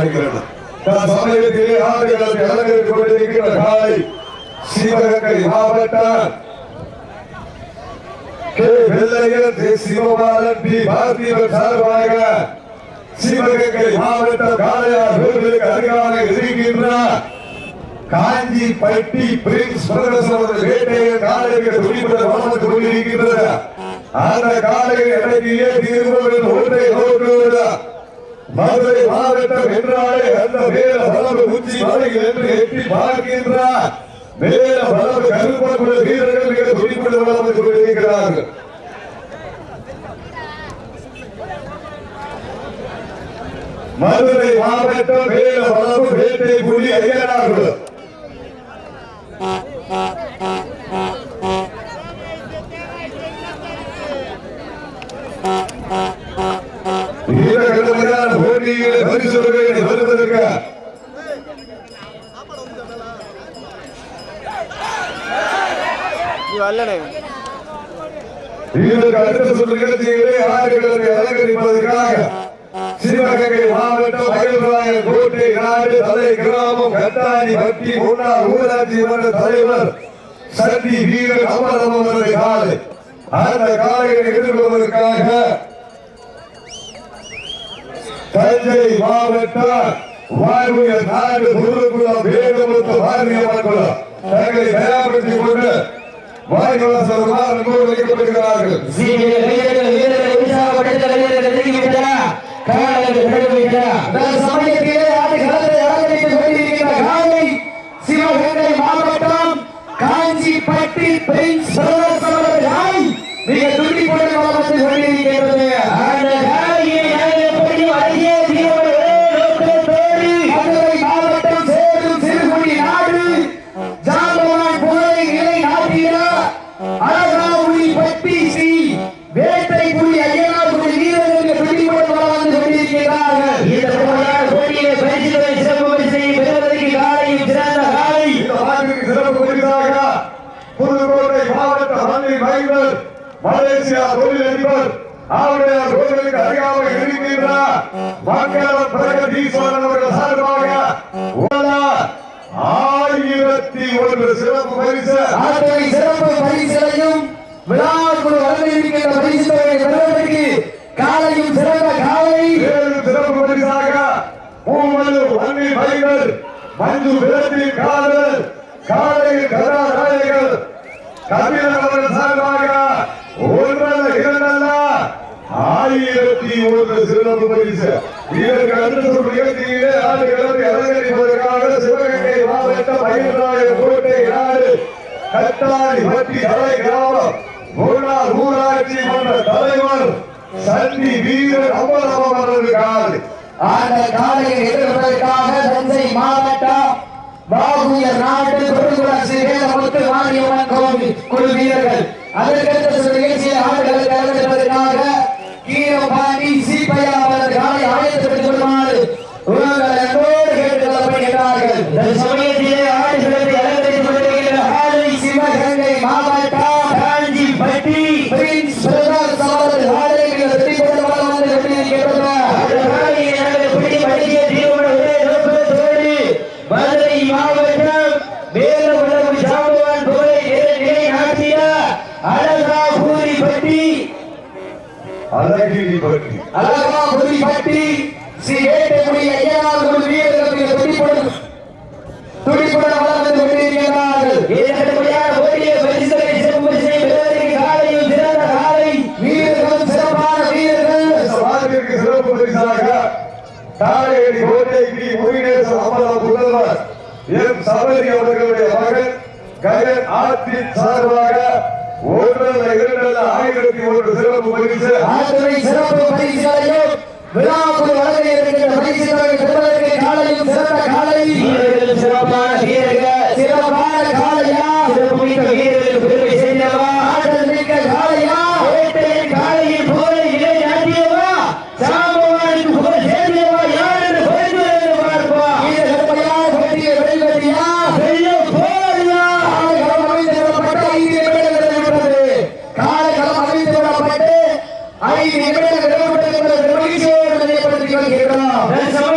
இருக்கிறது சமயத்திலே ஆடுகளத்தை அலங்கரித்துக் கொண்டிருக்கிற காலை சிவகங்கை மாவட்டம் கே. வெள்ளையர் தே சிவபாலன் பி. பார்த்திபன் சார்பாக சிவகங்கை மாவட்ட காளையார் கோவிலுக்கு அருகாக இருக்கின்ற காஞ்சி பட்டி பிரின்ஸ் கொண்டிருக்கின்றது. அந்த காலையை ஒன்றை மதுரை மாவட்டம் என்றாலே அந்த மேல வளவு உச்சி மலையில் என்று எட்டி பார்க்கின்றார். மேல வளவு கருப்பக்குள்ள வீரர்கள் மிக துணிபட வளர்ந்து கொண்டிருக்கிறார்கள் மதுரை மாவட்டம் மேல வளவு வேட்டை புலி ஐயனார்கள் வீரர்கள் கடுமையான போட்டியில் பரிசுகளை ஆடுகளை அலங்கரிப்பதற்காக சிவகங்கை மாவட்டம் அயல்ராயன் கோட்டை நாடு தலை கிராமம் கட்டாணி பட்டி முன்னாள் ஊராட்சி மன்ற தலைவர் சந்தி வீரர் அமரம் அவரது காலை. அந்த காலையை எதிர்கொள்வதற்காக தஞ்சை மாவட்ட வாழ்வுய நாடு பொருளுக்குள்ள வேதமுத்து பாரதிய மக்கள் தங்களை தயார்படுத்திக் கொண்டு வாய்வாசலுமாறு அன்போடு வைக்கப்படுகிறார்கள் வாக்காளர் பிரகதீஸ்வரன் அவர்கள் சார்பாக ஆயிரத்தி ஒன்று சிறப்பு பரிசு அத்தனை சிறப்பு பரிசுகளையும் விழாக்குழு வழங்கியிருக்கின்ற பரிசுகளை பெறுவதற்கு காலையும் சிறந்த காலை சிறப்பு பரிசாக மூவலூர் வன்னி மைந்தர் மஞ்சு விரட்டி காதல் காலையில் கதாநாயகர் கபிலன் அவர்கள் சார்பாக ஒன்றல்ல இரண்டல்ல ஆயிரத்தி ஒன்று சிறப்பு பரிசு. இதற்கு அடுத்த நிகழ்ச்சியிலே ஆண்டு கிழமை அலங்கரிப்பதற்காக சிவகங்கை மாவட்டம் மயில்ராய கோட்டை நாடு பட்டி தலை கிராமம் முன்னாள் ஊராட்சி மன்ற தலைவர் வீரர் அமரவம் அவர்களுக்காக அந்த எதிர்ப்பதற்காக தஞ்சை மாவட்டம் பாபுயர் மாரியம்மன் கோவில் குழு வீரர்கள். அதற்கடுத்த की रूहानी सी पया बलगाड़ी आयत அழகிரி பற்றி அழகா பூரிப்பட்டி ஸ்ரீ வேட்டைக்குடி ஐயனார் குழு வீரர்களுக்கு துடிப்புடன் துடிப்புடன் வளர்ந்து கொண்டிருக்கிறார்கள். இதற்கடுமையான போட்டியை பரிசுகளை சிறப்பு பரிசை பெறுவதற்கு காலையும் சிறந்த காலை. வீரர்களும் சிறப்பான வீரர்கள். வாழ்விற்கு சிறப்பு பரிசாக தாழையடி கோட்டைக்கு முருகேசன் அமலா புதல்வர் எம். சபரி அவர்களுடைய மகன் கயன் ஆர்த்தி சார்பாக ஒன்றல்ல இரண்டல்ல ஆயிரத்தி ஒன்று சிறப்பு பரிசு. ஆற்றுரை சிறப்பு பரிசுகளையும் விழாக்குழு வழங்க இருக்கின்ற பரிசுகளை பெறுவதற்கு காலையும் சிறந்த காலை. வீரர்கள் சிறப்பான வீரர்கள். சிறப்பான காலையா? சிறப்பு வீரர்களுக்கு பெருமை சேர்ந்தவா ஆற்றல் மிக்க காலையா வேட்டையின் காலையின் புகழை இலை நாட்டியவா சாம்பவானின் புகழ் சேர்ந்தவா யார் என்று புரிந்து என்று பார்ப்போம் இந்த கடுமையான போட்டியை வெளிவதியா வெள்ள போரியா காலகம் அமைந்து விடப்பட்ட ஐந்து நிமிடங்கள் இருக்கிறது காலகம் அமைந்து விடப்பட்டு ஐந்து நிமிடங்கள் நிறைவுபட்டு மகிழ்ச்சியோடு நிலைப்படுத்திக்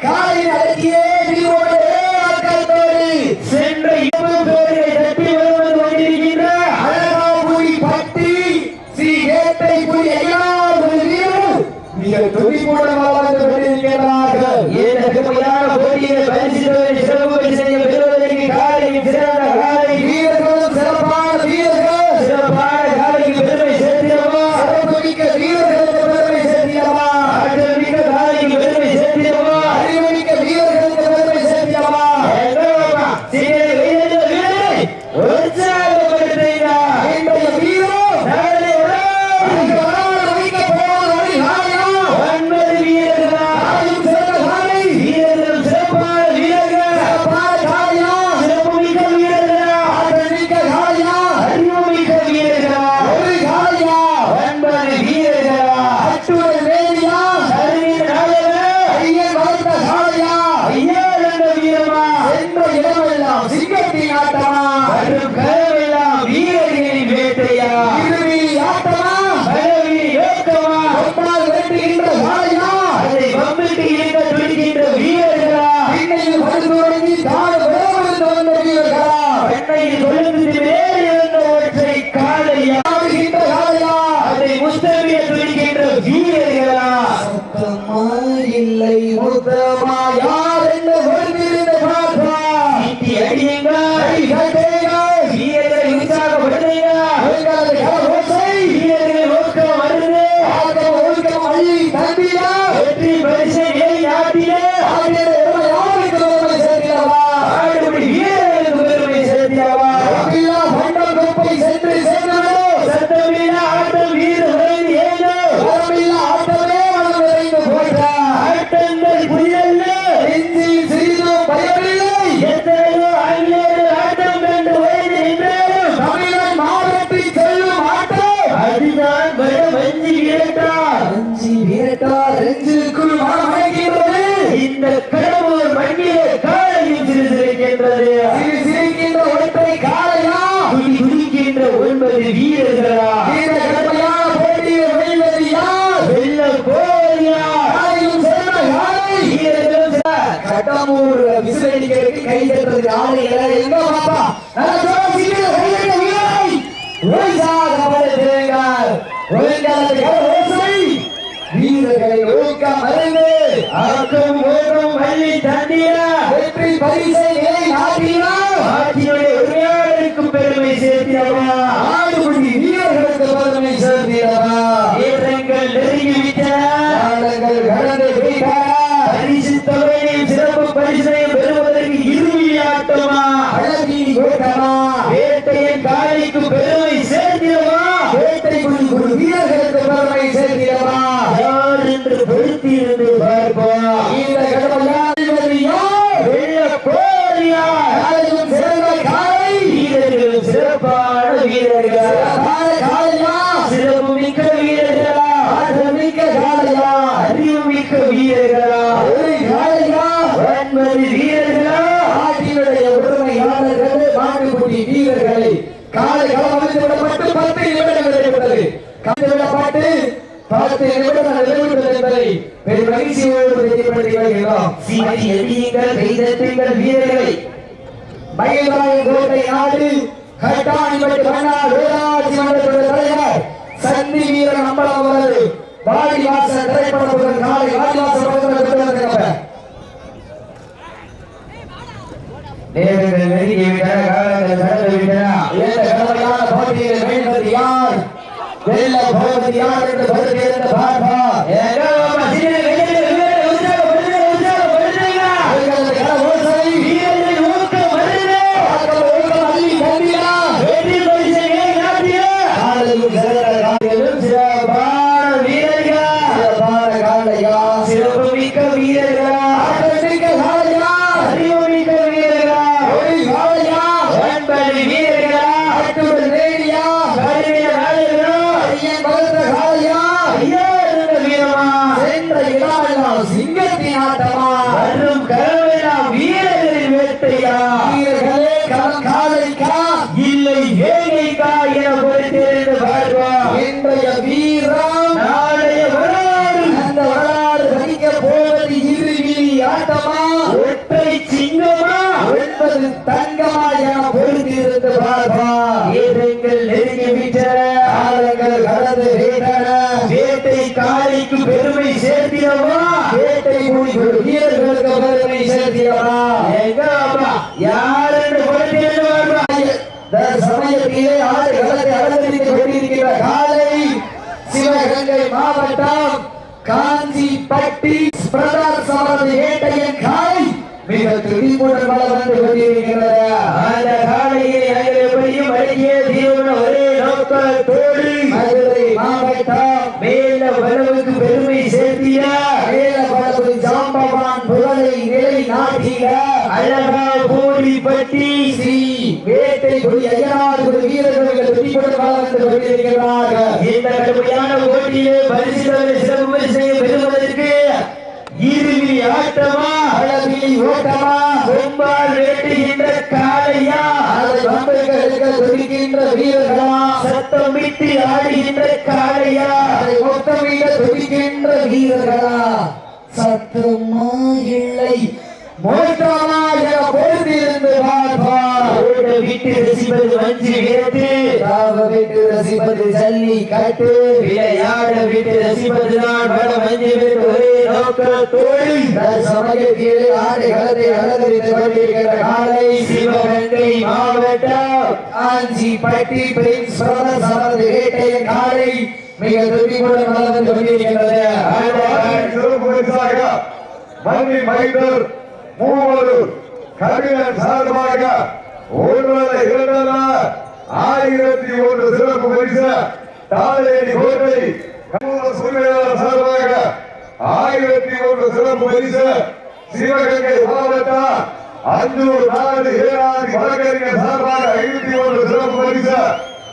God. கட்டுரை வேலியா கருவியின் நாயகனே ஐயன் வளர்த்த சாலையா ஐயா என்ற வீரமா என்ற இடமெல்லாம் சிங்கத்தின் ஆட்டமா ಮುದ್ದಮಾಯಾ நாம் ஒரு விசிலடி கேட்டு கை தட்டுறது ஆளு எங்க பார்த்தா நல்லா ஜோரம் சீக்கிரம் கை தட்ட வீரர் ஒய்சா கபடி தேங்கார் ஒய்காலத்துக்கு ஓசை. பெருமை சேர்த்தியவா ஆடுபடி வீரர்களுக்கு பெருமை சேர்த்தியவா நேரங்கள் நெருங்கி பாராட்டி பத்து என்பதை பெரும் மகிழ்ச்சியோடு வீரர்களை. நாடு சந்தி வீரன் அம்பலம் அவரது வாடிவாச திரைப்படம் நாளை வாடிவாச பகுதியில் யார் என்று பதில் கேட்ட சமயத்திலே ஆறு அலங்கரித்து கொண்டிருக்கிற காலை சிவகங்கை மாவட்டம் காஞ்சிப்பட்டி பிரதார் சமரது வேட்டையன் காலை மிக துடிப்புடன் வளம் வந்து கொண்டிருக்கிறது அந்த காலையை ஒரே நோக்கத்தோடு மதுரை மாவட்டம் மேல போடிப்பட்டி ஸ்ரீ வேட்டை குடி ஐயனார் குடி வீரர்கள் துடிப்புடன் வளம் வந்து கொண்டிருக்கிறார்கள் இந்த கடுமையான போட்டியிலே பரிசுகளை சிறப்பு பரிசையை பெறுவதற்கு இறுதி ஆட்டமா அழகிலி ஓட்டமா கொம்பால் வேட்டுகின்ற காளையா அதை வம்பைகளுக்கு துடிக்கின்ற வீரர்களா சத்தமிட்டு ஆடுகின்ற காளையா அதை மொத்தமிட துடிக்கின்ற வீரர்களா. சத்தமா இல்லை. மோட்டமா என பொறுத்திருந்து பார்ப்பார் ஓட விட்டு ரசிப்பது வஞ்சி வேட்டு ராவ விட்டு ரசிப்பது ஜல்லி கட்டு. விளையாட விட்டு ரசிப்பதுதான் வட வஞ்சி வேட்டு ஒரே நோக்கத்தோடு. சமயத்திலே ஆடை களத்தை அலங்கரித்து கொண்டிருக்கிற காலை சிவகங்கை மாவட்டம். காஞ்சி பட்டி பிரின்ஸ் பிரதர் சமரது வேட்டைய காலை மிக துடிப்புடன் வளர்ந்து கொண்டிருக்கிறது மன்னி மைந்தர் மூவரும் கவிஞர் சார்பாக ஒன்றரை இரண்டர ஆயிரத்தி ஒன்று சிறப்பு பரிசு தாளேடி கோட்டை கமல சார்பாக ஆயிரத்தி ஒன்று சிறப்பு பரிசு சிவகங்கை மாவட்டம் அஞ்சூர் நாடு ஏழாதி வழக்கறிஞர் சார்பாக ஐநூத்தி ஒன்று சிறப்பு பரிசு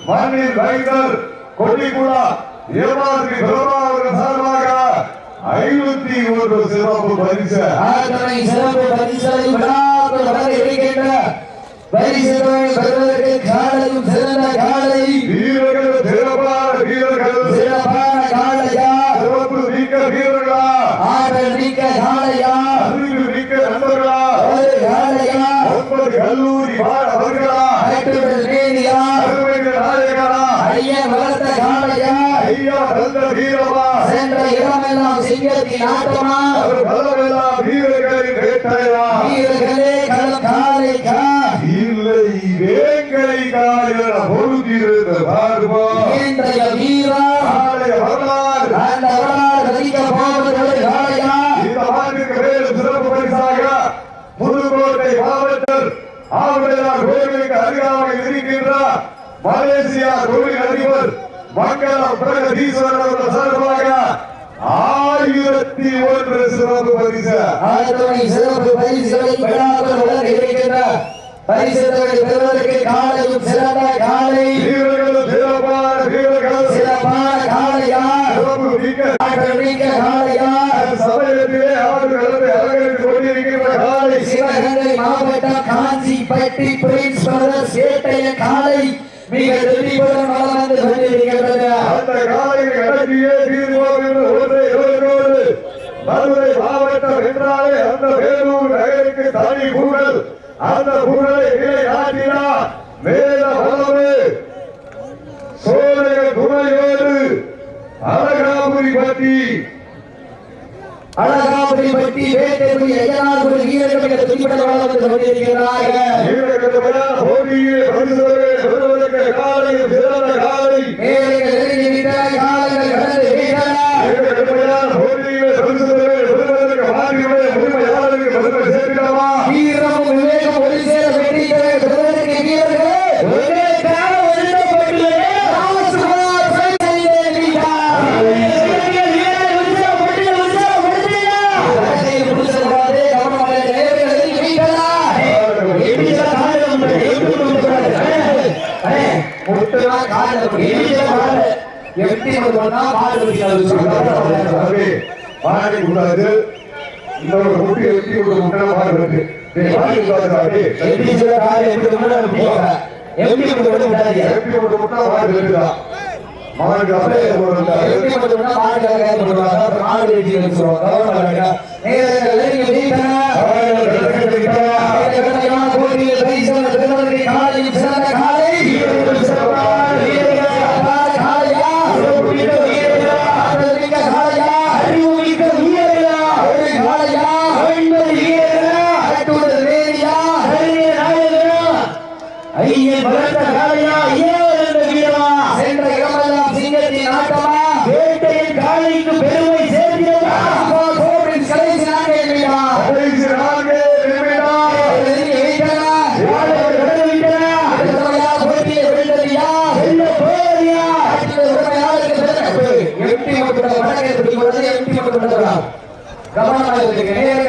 மண்ணில் மைந்தர் கொட்டிக்குளா ஏமாதிரி பிரபாகரன் சார்பாக ஐநூத்தி ஒன்று சிறப்பு பரிசு. ஆதனை சிறப்பு பரிசலை விழாக்கள் இருக்கின்ற பரிசுகளை பெறுவதற்கு காலையும் சிறந்த காலை. வீரர்கள் சிறப்பான வீரர்கள். சிறப்பான காளையா? சிறப்பு மிக்க வீரர்களா? ஆடல் மிக்க காளையா? அறிவு மிக்க நண்பர்களா? ஒரு காளையா? ஒன்பது கல்லூரி மாணவர்களா? கட்டுடல் மேனியா அருமைகள் நாயகனா? ஐயன் வளர்த்த காளையா? ஐயா நல்ல வீரமா? சென்ற இடமெல்லாம் சிங்கத்தின் ஆட்டமா பலமெல்லாம் வீரர்களின் வேட்டையா வீரர்களே களம் காளைக்கா இல்லை வேங்கை காயன பொழுதிருந்த பார்வா. இன்றைய வீரா. நாளைய வரலாறு. அந்த வரலாறு ரசிக்க போவது ஒரு காளையா இந்த ஆண்டுக்கு மேலும் சிறப்பு பரிசாக புதுக்கோட்டை மாவட்டம் ஆவடையார் கோவிலுக்கு அருகாமையில் இருக்கின்ற மலேசியா கோவில் அதிபர் மங்களம் பிரகதீஸ்வரர் சார்பாக ஆயிரத்தி ஒன்று சிறப்பு பரிசு. ஆயிரத்தி சிறப்பு பரிசுகளை வளர இருக்கின்ற பரிசுகளை பெறுவதற்கு காலையும் சிறந்த காலை. வீரர்கள் சிறப்பான வீரர்கள் சிறப்பான காளையா? சிறப்பு மிக்க காளையா? சமயத்திலே கலந்து அலங்கரித்துக் கொண்டிருக்கின்ற காலை சிவகங்கை மாவட்டம் காஞ்சிப்பட்டி பிரின்ஸ் வேட்டைய காலை மிக தெளிவுடன் வளம் வந்து கொண்டிருக்கிறது அந்த காலையை அடக்கியே தீர்வோம் என்று ஒன்றை இளைஞரோடு மதுரை மாவட்டம் என்றாலே அந்த வேலூர் நகருக்கு தனி புகழ் அந்த புகழை நிலை நாட்டினா மேல வளமே. சோழக துணையோடு அழகாபுரி பற்றி வீரர்கள் கொண்டிருக்கிறார்கள் போட்டியை காலையில் சிறந்த காலை மேலைகள் நெருங்கி விட்டன, காலங்கள் கடந்து விட்டன. வீரர்களான போட்டியை பரிசுகளை பெறுவதற்கு மாநில உரிமையாளருக்கு பெருமை சேர்க்கிறவா வீரமும் விவேகம் ஒரு சேர வெற்றிகளை பெறுவதற்கு வீரர்களே, உங்களுக்காக ஒதுக்கப்பட்டுள்ளது ராஜ்குமார் சைதை வீட்டார். கடைசியில் புடிச்சிருக்காரு, கவனமாக நேர்கள் நெருங்கி விட்டன. அண்ணே, முட்டுனா கால்ல பிடி. எட்டி மட்டும்னா கூடாது இன்னொரு கூடாது எப்படி இருக்குதா அப்படியே பண்ணுவாங்க. அப்புறம் வெட்டி வச்சிருவாங்க. கவனம் பண்ணுங்க. காலையில் சிறந்த காலை. le